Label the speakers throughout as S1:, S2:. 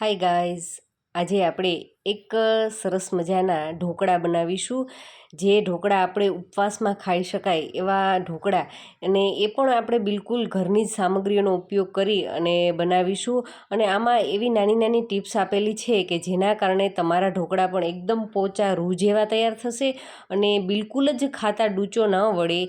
S1: Hi guys આજે આપણે એક સરસ મજાના ઢોકળા બનાવીશું. જે ઢોકળા આપણે ઉપવાસમાં ખાઈ શકાય એવા ઢોકળા. અને એ પણ આપણે બિલકુલ ઘરની જ સામગ્રીઓનો ઉપયોગ કરી અને બનાવીશું. અને આમાં એવી નાની નાની ટિપ્સ આપેલી છે કે જેના કારણે તમારા ઢોકળા પણ એકદમ પોચા રૂ જેવા તૈયાર થશે અને બિલકુલ જ ખાતા ડૂચો ન વળે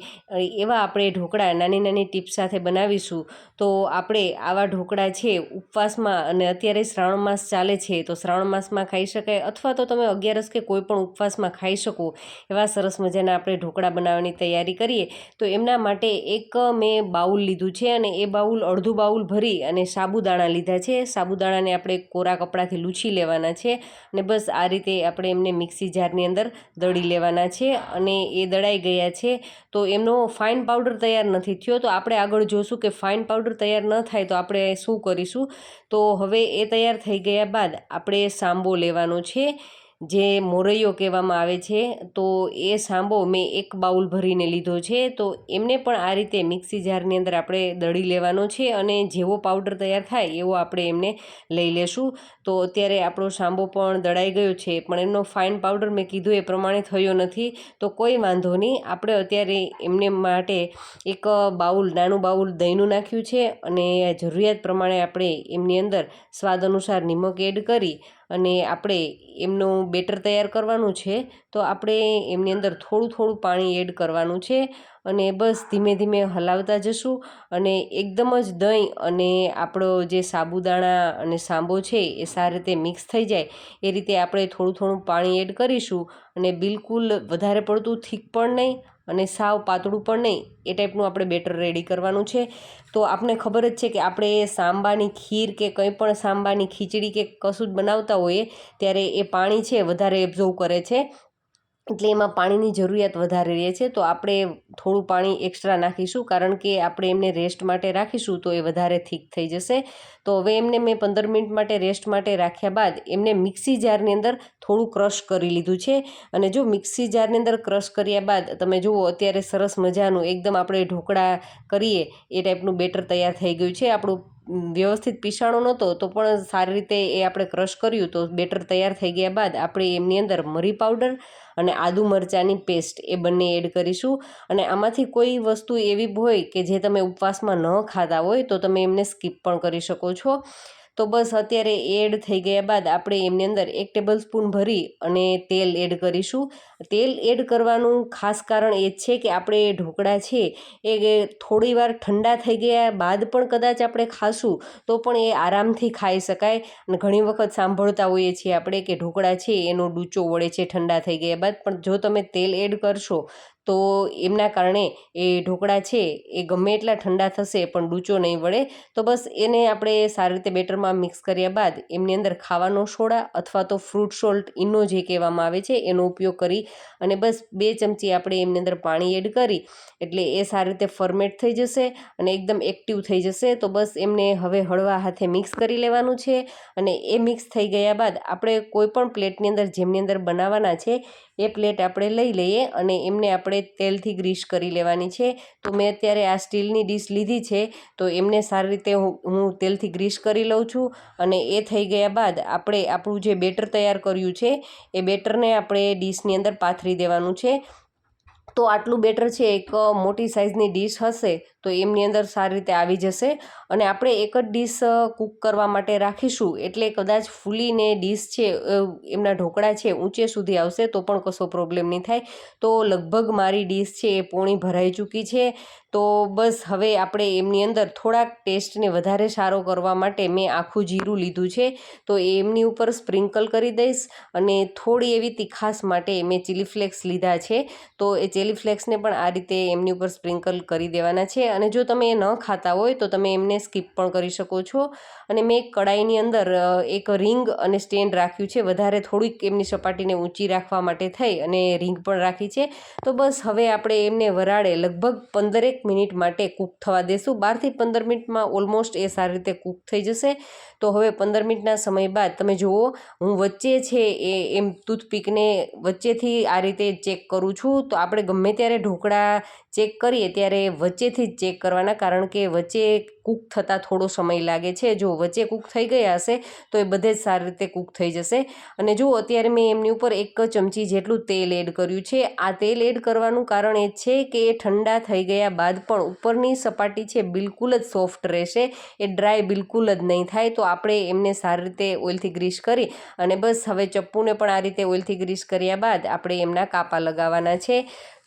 S1: એવા આપણે ઢોકળા નાની નાની ટિપ્સ સાથે બનાવીશું. તો આપણે આવા ઢોકળા છે, ઉપવાસમાં અને અત્યારે શ્રાવણ માસ ચાલે છે, તો શ્રાવણ માસમાં ખાઈ શકાય અથવા તો તમે અગિયારસ કે કોઈ પણ ઉપવાસમાં ખાઈ શકો એવા સરસ મજાના આપણે ઢોકળા બનાવવાની તૈયારી કરીએ, તો એમના માટે એક મેં બાઉલ લીધું છે અને એ બાઉલ અડધું બાઉલ ભરી અને સાબુદાણા લીધા છે. સાબુદાણાને આપણે કોરા કપડાથી લૂછી લેવાના છે અને બસ આ રીતે આપણે એમને મિક્સી જારની અંદર દળી લેવાના છે અને એ દળાઈ ગયા છે. તો એમનો ફાઇન પાવડર તૈયાર નથી થયો, તો આપણે આગળ જોશું કે ફાઇન પાવડર તૈયાર ન થાય તો આપણે શું કરીશું? તો હવે એ તૈયાર થઈ ગયા બાદ આપણે સાંબો લેવાનો છે, જે મોરૈયો કહેવામાં આવે છે. તો એ સાંબો મેં એક બાઉલ ભરીને લીધો છે. તો એમને પણ આ રીતે મિક્સી જારની અંદર આપણે દળી લેવાનો છે અને જેવો પાવડર તૈયાર થાય એવો આપણે એમને લઈ લેશું. તો અત્યારે આપણો સાંબો પણ દળાઈ ગયો છે, પણ એમનો ફાઇન પાવડર મેં કીધું એ પ્રમાણે થયો નથી. તો કોઈ વાંધો નહીં, આપણે અત્યારે એમને માટે એક બાઉલ, નાનું બાઉલ દહીંનું નાખ્યું છે અને જરૂરિયાત પ્રમાણે આપણે એમની અંદર સ્વાદ અનુસાર નિમક એડ કરી અને આપણે એમનું બેટર તૈયાર કરવાનું છે, તો આપણે એમની અંદર થોડું થોડું પાણી એડ કરવાનું છે અને બસ ધીમે ધીમે હલાવતા જશું અને એકદમ જ દહીં અને આપણો જે સાબુદાણા અને સાંબો છે એ સારી રીતે મિક્સ થઈ જાય, એ રીતે આપણે થોડું થોડું પાણી એડ કરીશું અને બિલકુલ વધારે પડતું થીક પણ નહીં અને સાવ પાતળું પણ નહીં, એ ટાઈપનું આપણે બેટર રેડી કરવાનું છે. તો આપને ખબર જ છે કે આપણે સાંબાની ખીર કે કંઈ પણ સાંબાની ખીચડી કે કશું જ બનાવતા હોઈએ, ત્યારે એ પાણી છે વધારે એબ્ઝોર્વ કરે છે. એટલે એમાં પાણીની જરૂરિયાત વધારે રહે છે, તો આપણે થોડું પાણી એક્સ્ટ્રા નાખીશું, કારણ કે આપણે એમને રેસ્ટ માટે રાખીશું તો એ વધારે થીક થઈ જશે. તો હવે એમને મેં પંદર મિનિટ માટે રેસ્ટ માટે રાખ્યા બાદ એમને મિક્સી જારની અંદર થોડું ક્રશ કરી લીધું છે. અને જો મિક્સી જારની અંદર ક્રશ કર્યા બાદ તમે જુઓ અત્યારે સરસ મજાનું એકદમ આપણે ઢોકળા કરીએ, એ ટાઈપનું બેટર તૈયાર થઈ ગયું છે. આપણું વ્યવસ્થિત પીસાણો નહોતો, તો પણ સારી રીતે એ આપણે ક્રશ કર્યું તો બેટર તૈયાર થઈ ગયા બાદ આપણે એમની અંદર મરી પાવડર અને આદુ મરચાંની પેસ્ટ એ બંને એડ કરીશું. અને આમાંથી કોઈ વસ્તુ એવી હોય કે જે તમે ઉપવાસમાં ન ખાતા હોય તો તમે એમને સ્કીપ પણ કરી શકો છો. તો બસ અત્યારે એડ થઈ ગયા બાદ આપણે એમની અંદર એક ટેબલ સ્પૂન ભરી અને તેલ એડ કરીશું. તેલ એડ કરવાનું ખાસ કારણ એ છે કે આપણે ઢોકળા છે એ થોડી વાર ઠંડા થઈ ગયા બાદ પણ કદાચ આપણે ખાશું તો પણ એ આરામથી ખાઈ શકાય. અને ઘણી વખત સાંભળતા હોઈએ છીએ આપણે કે ઢોકળા છે એનો ડૂચો વળે છે ઠંડા થઈ ગયા બાદ પણ જો તમે તેલ એડ કરશો તો એમના કારણે એ ઢોકળા છે, એ ગમે એટલા ઠંડા થશે પણ ડૂચો નહીં વળે, તો બસ એને આપણે સારી રીતે બેટરમાં મિક્સ કર્યા બાદ એમની અંદર ખાવાનો સોડા અથવા તો ફ્રૂટ સોલ્ટ ઇનો જે કહેવામાં આવે છે એનો ઉપયોગ કરી અને બસ બે ચમચી આપણે એમની અંદર પાણી એડ કરી, એટલે એ સારી રીતે ફર્મેટ થઈ જશે અને એકદમ એક્ટિવ થઈ જશે, તો બસ એમને હવે હળવા હાથે મિક્સ કરી લેવાનું છે અને એ મિક્સ થઈ ગયા બાદ આપણે કોઈપણ પ્લેટની અંદર જેમની અંદર બનાવવાના છે એ પ્લેટ આપણે લઈ લઈએ અને એમને આપણે તેલથી ગ્રીસ કરી લેવાની છે. તો મેં અત્યારે આ સ્ટીલની ડીશ લીધી છે, તો એમને સારી રીતે હું તેલથી ગ્રીસ કરી લઉં છું અને એ થઈ ગયા બાદ આપણે આપણું જે બેટર તૈયાર કર્યું છે, એ બેટરને આપણે ડીશની અંદર પાથરી દેવાનું છે. તો આટલું બેટર છે, એક મોટી સાઇઝની ડીશ હશે, તો એમની અંદર સારી રીતે આવી જશે. અને આપણે એક જ ડીશ કૂક કરવા માટે રાખીશું, એટલે કદાચ ફૂલીને ડીશ છે એમના ઢોકળા છે, ઊંચે સુધી આવશે, તો પણ કશો પ્રોબ્લેમ નહીં થાય. તો લગભગ મારી ડીશ છે એ પોણી ભરાઈ ચૂકી છે. તો બસ હવે આપણે એમની અંદર થોડાક ટેસ્ટને વધારે સારો કરવા માટે મેં આખું જીરું લીધું છે. તો એમની ઉપર સ્પ્રિંકલ કરી દઈશ અને થોડી એવી તીખાસ માટે મેં ચીલી ફ્લેક્સ લીધા છે. તો એ ચીલી ફ્લેક્સને પણ આ રીતે એમની ઉપર સ્પ્રિંકલ કરી દેવાના છે અને જો તમે એ ન ખાતા હોય તો તમે એમને સ્કીપ પણ કરી શકો છો. અને મેં કડાઈની અંદર એક રિંગ અને સ્ટેન્ડ રાખ્યું છે. વધારે થોડીક એમની સપાટીને ઊંચી રાખવા માટે થઈ અને રિંગ પણ રાખી છે. તો બસ હવે આપણે એમને વરાળે લગભગ પંદરેક મિનિટ માટે કૂક થવા દેશું. બારથી પંદર મિનિટમાં ઓલમોસ્ટ એ સારી રીતે કૂક થઈ જશે. તો હવે પંદર મિનિટના સમય બાદ તમે જુઓ, હું વચ્ચે છે એ, એમ ટૂથપીકને વચ્ચેથી આ રીતે ચેક કરું છું. તો આપણે ગમે ત્યારે ઢોકળા ચેક કરીએ ત્યારે વચ્ચેથી જ ચેક કરવાના. કારણ કે વચ્ચે કૂક થતાં થોડો સમય લાગે છે, જો વચ્ચે કૂક થઈ ગયા હશે, તો એ બધે જ સારી રીતે કૂક થઈ જશે. અને જો અત્યારે મેં એમની ઉપર એક ચમચી જેટલું તેલ એડ કર્યું છે, આ તેલ એડ કરવાનું કારણ એ છે કે એ ઠંડા થઈ ગયા બાદ પણ ઉપરની સપાટી છે બિલકુલ જ સોફ્ટ રહેશે, એ ડ્રાય બિલકુલ જ નહીં થાય, તો આપણે એમને સારી રીતે ઓઇલથી ગ્રીસ કરી અને બસ હવે ચપ્પુને પણ આ રીતે ઓઇલથી ગ્રીસ કર્યા બાદ આપણે એમના કાપા લગાવવાના છે.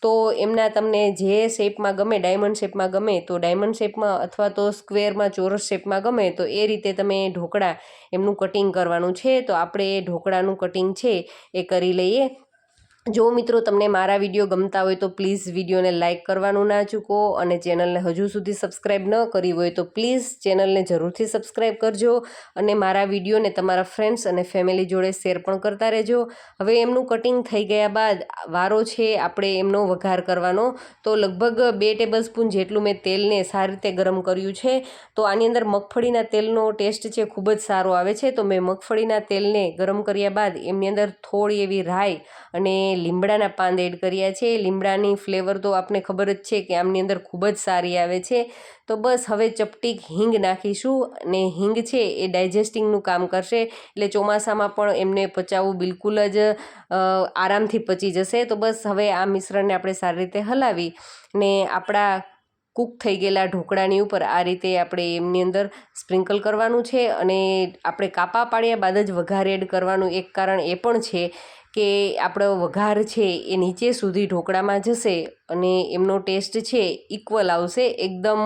S1: તો એમના તમને જે શેપમાં ગમે ડાયમંડ શેપમાં ગમે, તો ડાયમંડ શેપમાં અથવા તો સ્ક્વેરમાં ચોરસ શેપમાં ગમે, તો એ રીતે તમે ઢોકળા એમનું કટિંગ કરવાનું છે. તો આપણે ઢોકળાનું કટિંગ છે એ કરી લઈએ. જો મિત્રો તમને મારા વીડિયો ગમતા હોય તો પ્લીઝ વિડીયોને લાઇક કરવાનું ના ચૂકો અને ચેનલને હજુ સુધી સબસ્ક્રાઈબ ન કરી હોય તો પ્લીઝ ચેનલને જરૂરથી સબસ્ક્રાઈબ કરજો અને મારા વિડીયોને તમારા ફ્રેન્ડ્સ અને ફેમિલી જોડે શેર પણ કરતા રહેજો. હવે એમનું કટિંગ થઈ ગયા બાદ વારો છે, આપણે એમનો વઘાર કરવાનો. તો લગભગ બે ટેબલ સ્પૂન જેટલું મેં તેલને સારી રીતે ગરમ કર્યું છે. તો આની અંદર મગફળીના તેલનો ટેસ્ટ છે, ખૂબ જ સારો આવે છે. તો મેં મગફળીના તેલને ગરમ કર્યા બાદ એમની અંદર થોડી એવી રાઈ અને લીમડાના પાન એડ કર્યા છે. લીમડાની ફ્લેવર તો આપને ખબર જ છે કે આમની અંદર ખૂબ જ સારી આવે છે. તો બસ હવે ચપટીક હિંગ નાખીશું અને હિંગ છે એ ડાયજેસ્ટિંગનું કામ કરશે. એટલે ચોમાસામાં પણ એમને પચાવવું બિલકુલ જ આરામથી પચી જશે. તો બસ હવે આ મિશ્રણને આપણે સારી રીતે હલાવી ને આપણા કૂક થઈ ગયેલા ઢોકળાની ઉપર આ રીતે આપણે એમની અંદર સ્પ્રિંકલ કરવાનું છે અને આપણે કાપા પાડ્યા બાદ જ વઘાર એડ કરવાનું એક કારણ એ પણ છે કે આપણો વઘાર છે એ નીચે સુધી ઢોકળામાં જશે અને એમનો ટેસ્ટ છે ઇક્વલ આવશે. એકદમ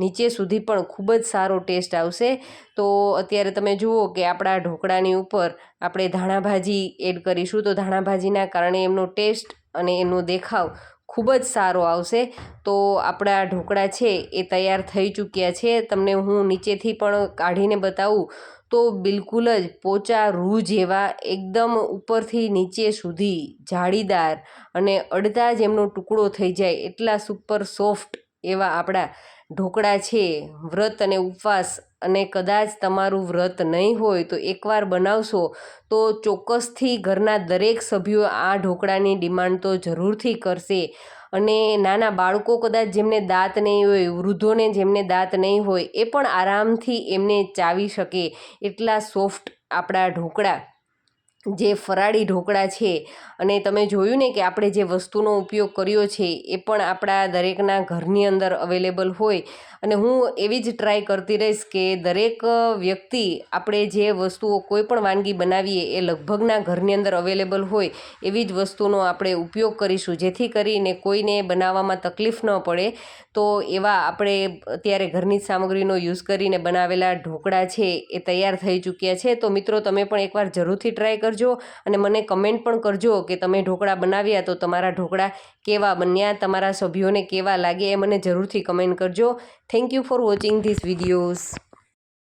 S1: નીચે સુધી પણ ખૂબ જ સારો ટેસ્ટ આવશે. તો અત્યારે તમે જુઓ કે આપણા ઢોકળાની ઉપર આપણે ધાણાભાજી એડ કરીશું તો ધાણાભાજીના કારણે એમનો ટેસ્ટ અને એનો દેખાવ ખૂબ જ સારો આવશે. તો આપણા ઢોકળા છે એ તૈયાર થઈ ચૂક્યા છે. તમને હું નીચેથી પણ કાઢીને બતાવું તો બિલકુલ જ પોચા રૂ જેવા એકદમ ઉપરથી નીચે સુધી જાળીદાર અને અડધા જ એમનો ટુકડો થઈ જાય એટલા સુપર સોફ્ટ એવા આપણા ઢોકળા છે. વ્રત અને ઉપવાસ અને કદાચ તમારું વ્રત નહીં હોય તો એકવાર બનાવશો તો ચોક્કસથી ઘરના દરેક સભ્યો આ ઢોકળાની ડિમાન્ડ તો જરૂરથી કરશે. અને નાના બાળકો કદાચ જેમને દાંત નહીં હોય, વૃદ્ધોને જેમને દાંત નહીં હોય, એ પણ આરામથી એમને ચાવી શકે એટલા સોફ્ટ આપણા ઢોકળા. જે ફરાળી ઢોકળા છે અને તમે જોયું ને કે આપણે જે વસ્તુનો ઉપયોગ કર્યો છે, એ પણ આપણા દરેકના ઘરની અંદર અવેલેબલ હોય. અને હું એવી જ ટ્રાય કરતી રહીશ કે દરેક વ્યક્તિ આપણે જે વસ્તુઓ કોઈ પણ વાનગી બનાવીએ, એ લગભગના ઘરની અંદર અવેલેબલ હોય, એવી જ વસ્તુનો આપણે ઉપયોગ કરીશું. જેથી કરીને કોઈને બનાવવામાં તકલીફ ન પડે. તો એવા આપણે અત્યારે ઘરની સામગ્રીનો યુઝ કરીને બનાવેલા ઢોકળા છે, એ તૈયાર થઈ ચૂક્યા છે. તો મિત્રો, તમે પણ એકવાર જરૂરથી ટ્રાય કરજો અને મને કમેન્ટ પણ કરજો કે તમે ઢોકળા બનાવ્યા તો તમારા ઢોકળા કેવા બન્યા, તમારા સભ્યોને કેવા લાગે એ મને જરૂરથી કમેન્ટ કરજો. Thank you for watching this videos